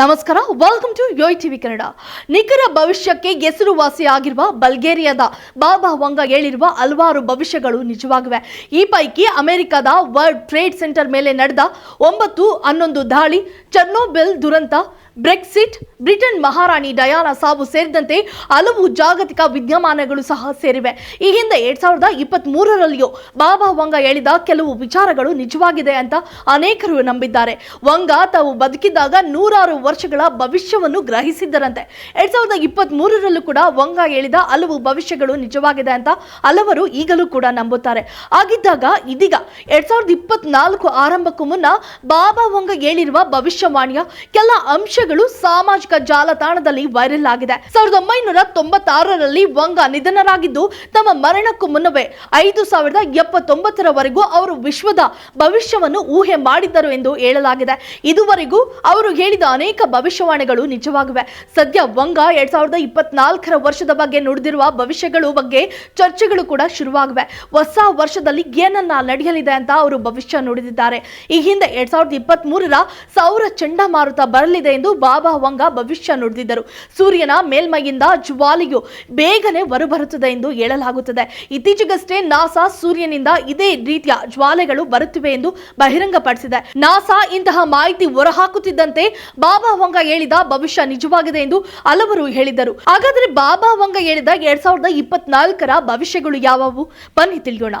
ನಮಸ್ಕಾರ welcome to Yoyo TV Kannada ನಿಖರ ಭವಿಷ್ಯಕ್ಕೆ ಹೆಸರುವಾಸಿ ಆಗಿರುವ ಬಲ್ಗೇರಿಯಾದ ಬಾಬಾ ವಂಗ ಹೇಳಿರುವ ಹಲವಾರು ಭವಿಷ್ಯಗಳು ನಿಜವಾಗಿವೆ. ಈ ಪೈಕಿ ಅಮೆರಿಕದ ವರ್ಲ್ಡ್ ಟ್ರೇಡ್ ಸೆಂಟರ್ ಮೇಲೆ ನಡೆದ ಒಂಬತ್ತು ಹನ್ನೊಂದು ದಾಳಿ ಚರ್ನೋಬೆಲ್ ದುರಂತ ಬ್ರೆಕ್ಸಿಟ್, ಬ್ರಿಟನ್ ಮಹಾರಾಣಿ ಡಯಾನ ಸಾವು ಸೇರಿದಂತೆ ಹಲವು ಜಾಗತಿಕ ವಿದ್ಯಮಾನಗಳು ಸಹ ಸೇರಿವೆ. ಈ ಹಿಂದೆ ಎರಡ್ ಸಾವಿರದ ಇಪ್ಪತ್ತ್ ಮೂರರಲ್ಲಿಯೂ ಬಾಬಾ ವಂಗ ಹೇಳಿದ ಕೆಲವು ವಿಚಾರಗಳು ನಿಜವಾಗಿದೆ ಅಂತ ಅನೇಕರು ನಂಬಿದ್ದಾರೆ. ವಂಗ ತಾವು ಬದುಕಿದ್ದಾಗ ನೂರಾರು ವರ್ಷಗಳ ಭವಿಷ್ಯವನ್ನು ಗ್ರಹಿಸಿದ್ದರಂತೆ. ಎರಡ್ ಸಾವಿರದ ಇಪ್ಪತ್ತ್ ಕೂಡ ವಂಗ ಹೇಳಿದ ಹಲವು ಭವಿಷ್ಯಗಳು ನಿಜವಾಗಿದೆ ಅಂತ ಹಲವರು ಈಗಲೂ ಕೂಡ ನಂಬುತ್ತಾರೆ. ಆಗಿದ್ದಾಗ ಇದೀಗ ಎರಡ್ ಸಾವಿರದ ಇಪ್ಪತ್ನಾಲ್ಕು ಆರಂಭಕ್ಕೂ ಮುನ್ನ ಬಾಬಾ ವಂಗ ಹೇಳಿರುವ ಭವಿಷ್ಯವಾಣಿಯ ಕೆಲ ಅಂಶಗಳು ಸಾಮಾಜಿಕ ಜಾಲತಾಣದಲ್ಲಿ ವೈರಲ್ ಆಗಿದೆ. ಸಾವಿರದ ಒಂಬೈನೂರ ತೊಂಬತ್ತಾರರಲ್ಲಿ ವಂಗ ನಿಧನರಾಗಿದ್ದು, ತಮ್ಮ ಮರಣಕ್ಕೂ ಮುನ್ನವೇ ಐದು ಸಾವಿರದ ಎಪ್ಪತ್ತೊಂಬತ್ತರವರೆಗೂ ಅವರು ವಿಶ್ವದ ಭವಿಷ್ಯವನ್ನು ಊಹೆ ಮಾಡಿದ್ದರು ಎಂದು ಹೇಳಲಾಗಿದೆ. ಇದುವರೆಗೂ ಅವರು ಹೇಳಿದ ಅನೇಕ ಭವಿಷ್ಯವಾಣಿಗಳು ನಿಜವಾಗಿವೆ. ಸದ್ಯ ವಂಗ ಎರಡ್ ಸಾವಿರದ ಇಪ್ಪತ್ನಾಲ್ಕರ ವರ್ಷದ ಬಗ್ಗೆ ನುಡಿದಿರುವ ಭವಿಷ್ಯಗಳು ಬಗ್ಗೆ ಚರ್ಚೆಗಳು ಕೂಡ ಶುರುವಾಗಿವೆ. ಹೊಸ ವರ್ಷದಲ್ಲಿ ಏನನ್ನ ನಡೆಯಲಿದೆ ಅಂತ ಅವರು ಭವಿಷ್ಯ ನುಡಿದಿದ್ದಾರೆ. ಈ ಹಿಂದೆ ಎರಡ್ ಸಾವಿರದ ಇಪ್ಪತ್ತ್ ಮೂರರ ಸೌರ ಚಂಡಮಾರುತ ಬರಲಿದೆ ಎಂದು ಬಾಬಾ ವಂಗ ಭವಿಷ್ಯ ನುಡಿದಿದ್ದರು. ಸೂರ್ಯನ ಮೇಲ್ಮೈಯಿಂದ ಜ್ವಾಲೆಯು ಬೇಗನೆ ಹೊರಬರುತ್ತದೆ ಎಂದು ಹೇಳಲಾಗುತ್ತದೆ. ಇತ್ತೀಚೆಗಷ್ಟೇ ನಾಸಾ ಸೂರ್ಯನಿಂದ ಇದೇ ರೀತಿಯ ಜ್ವಾಲೆಗಳು ಬರುತ್ತಿವೆ ಎಂದು ಬಹಿರಂಗಪಡಿಸಿದೆ. ನಾಸಾ ಇಂತಹ ಮಾಹಿತಿ ಹೊರಹಾಕುತ್ತಿದ್ದಂತೆ ಬಾಬಾ ವಂಗ ಹೇಳಿದ ಭವಿಷ್ಯ ನಿಜವಾಗಿದೆ ಎಂದು ಹಲವರು ಹೇಳಿದರು. ಹಾಗಾದರೆ ಬಾಬಾ ವಂಗ ಹೇಳಿದ ಎರಡ್ ಸಾವಿರದ ಇಪ್ಪತ್ನಾಲ್ಕರ ಭವಿಷ್ಯಗಳು ಯಾವುವು? ಬನ್ನಿ ತಿಳಿಯೋಣ.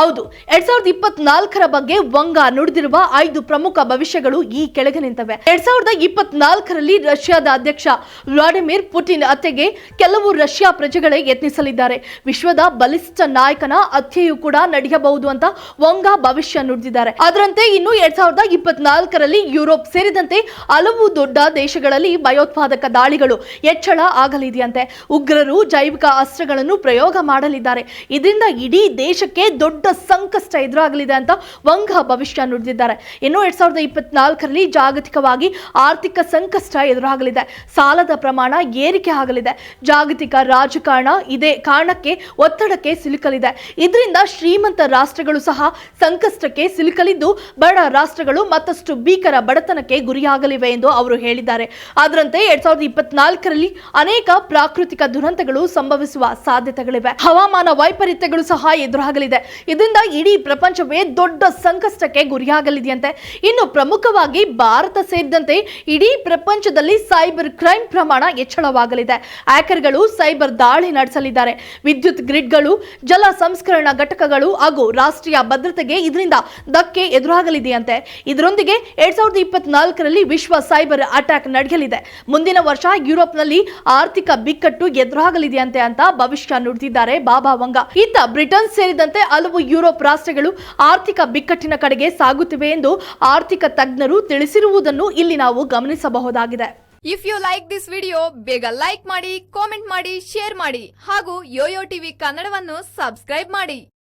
ಹೌದು, ಎರಡ್ ಸಾವಿರದ ಇಪ್ಪತ್ನಾಲ್ಕರ ಬಗ್ಗೆ ವಂಗ ನುಡಿದಿರುವ ಐದು ಪ್ರಮುಖ ಭವಿಷ್ಯಗಳು ಈ ಕೆಳಗೆ ನಿಂತವೆ. ಎರಡ್ ಸಾವಿರದ ಇಪ್ಪತ್ನಾಲ್ಕರಲ್ಲಿ ರಷ್ಯಾದ ಅಧ್ಯಕ್ಷ ವ್ಲಾಡಿಮಿರ್ ಪುಟಿನ್ ಹತ್ಯೆಗೆ ಕೆಲವು ರಷ್ಯಾ ಪ್ರಜೆಗಳೇ ಯತ್ನಿಸಲಿದ್ದಾರೆ. ವಿಶ್ವದ ಬಲಿಷ್ಠ ನಾಯಕನ ಹತ್ಯೆಯೂ ಕೂಡ ನಡೆಯಬಹುದು ಅಂತ ವಂಗ ಭವಿಷ್ಯ ನುಡಿದಿದ್ದಾರೆ. ಅದರಂತೆ ಇನ್ನು ಎರಡ್ ಸಾವಿರದ ಇಪ್ಪತ್ನಾಲ್ಕರಲ್ಲಿ ಯುರೋಪ್ ಸೇರಿದಂತೆ ಹಲವು ದೊಡ್ಡ ದೇಶಗಳಲ್ಲಿ ಭಯೋತ್ಪಾದಕ ದಾಳಿಗಳು ಹೆಚ್ಚಳ ಆಗಲಿದೆಯಂತೆ. ಉಗ್ರರು ಜೈವಿಕ ಅಸ್ತ್ರಗಳನ್ನು ಪ್ರಯೋಗ ಮಾಡಲಿದ್ದಾರೆ. ಇದರಿಂದ ಇಡೀ ದೇಶಕ್ಕೆ ದೊಡ್ಡ ಸಂಕಷ್ಟ ಎದುರಾಗಲಿದೆ ಅಂತ ವಂಗ ಭವಿಷ್ಯ ನುಡಿದಿದ್ದಾರೆ. ಇನ್ನು ಎರಡ್ ಸಾವಿರದ ಇಪ್ಪತ್ನಾಲ್ಕರಲ್ಲಿ ಜಾಗತಿಕವಾಗಿ ಆರ್ಥಿಕ ಸಂಕಷ್ಟ ಎದುರಾಗಲಿದೆ. ಸಾಲದ ಪ್ರಮಾಣ ಏರಿಕೆ ಆಗಲಿದೆ. ಜಾಗತಿಕ ರಾಜಕಾರಣ ಇದೇ ಕಾರಣಕ್ಕೆ ಒತ್ತಡಕ್ಕೆ ಸಿಲುಕಲಿದೆ. ಇದರಿಂದ ಶ್ರೀಮಂತ ರಾಷ್ಟ್ರಗಳು ಸಹ ಸಂಕಷ್ಟಕ್ಕೆ ಸಿಲುಕಲಿದ್ದು, ಬಡ ರಾಷ್ಟ್ರಗಳು ಮತ್ತಷ್ಟು ಭೀಕರ ಬಡತನಕ್ಕೆ ಗುರಿಯಾಗಲಿವೆ ಎಂದು ಅವರು ಹೇಳಿದ್ದಾರೆ. ಅದರಂತೆ ಎರಡ್ ಸಾವಿರದ ಇಪ್ಪತ್ನಾಲ್ಕರಲ್ಲಿ ಅನೇಕ ಪ್ರಾಕೃತಿಕ ದುರಂತಗಳು ಸಂಭವಿಸುವ ಸಾಧ್ಯತೆಗಳಿವೆ. ಹವಾಮಾನ ವೈಪರೀತ್ಯಗಳು ಸಹ ಎದುರಾಗಲಿದೆ. ಇದರಿಂದ ಇಡೀ ಪ್ರಪಂಚವೇ ದೊಡ್ಡ ಸಂಕಷ್ಟಕ್ಕೆ ಗುರಿಯಾಗಲಿದೆಯಂತೆ. ಇನ್ನು ಪ್ರಮುಖವಾಗಿ ಭಾರತ ಸೇರಿದಂತೆ ಇಡೀ ಪ್ರಪಂಚದಲ್ಲಿ ಸೈಬರ್ ಕ್ರೈಮ್ ಪ್ರಮಾಣ ಹೆಚ್ಚಳವಾಗಲಿದೆ. ಹ್ಯಾಕರ್ಗಳು ಸೈಬರ್ ದಾಳಿ ನಡೆಸಲಿದ್ದಾರೆ. ವಿದ್ಯುತ್ ಗ್ರಿಡ್ಗಳು, ಜಲ ಸಂಸ್ಕರಣಾ ಘಟಕಗಳು ಹಾಗೂ ರಾಷ್ಟ್ರೀಯ ಭದ್ರತೆಗೆ ಇದರಿಂದ ಧಕ್ಕೆ ಎದುರಾಗಲಿದೆಯಂತೆ. ಇದರೊಂದಿಗೆ ಎರಡ್ ಸಾವಿರದ ಇಪ್ಪತ್ನಾಲ್ಕರಲ್ಲಿ ವಿಶ್ವ ಸೈಬರ್ ಅಟ್ಯಾಕ್ ನಡೆಯಲಿದೆ. ಮುಂದಿನ ವರ್ಷ ಯುರೋಪ್ನಲ್ಲಿ ಆರ್ಥಿಕ ಬಿಕ್ಕಟ್ಟು ಎದುರಾಗಲಿದೆಯಂತೆ ಅಂತ ಭವಿಷ್ಯ ನುಡಿದಿದ್ದಾರೆ ಬಾಬಾ ವಂಗ. ಇತ್ತ ಬ್ರಿಟನ್ ಸೇರಿದಂತೆ ಹಲವು ಯುರೋಪ್ ರಾಷ್ಟ್ರಗಳು ಆರ್ಥಿಕ ಬಿಕ್ಕಟ್ಟಿನ ಕಡೆಗೆ ಸಾಗುತ್ತಿವೆ ಎಂದು ಆರ್ಥಿಕ ತಜ್ಞರು ತಿಳಿಸಿರುವುದನ್ನು ಇಲ್ಲಿ ನಾವು ಗಮನಿಸಬಹುದಾಗಿದೆ. If you like this video ಬೇಗ ಲೈಕ್ ಮಾಡಿ ಕಾಮೆಂಟ್ ಮಾಡಿ ಶೇರ್ ಮಾಡಿ ಹಾಗೂ ಯೋಯೋ ಟಿವಿ ಕನ್ನಡವನ್ನು ಸಬ್ಸ್ಕ್ರೈಬ್ ಮಾಡಿ.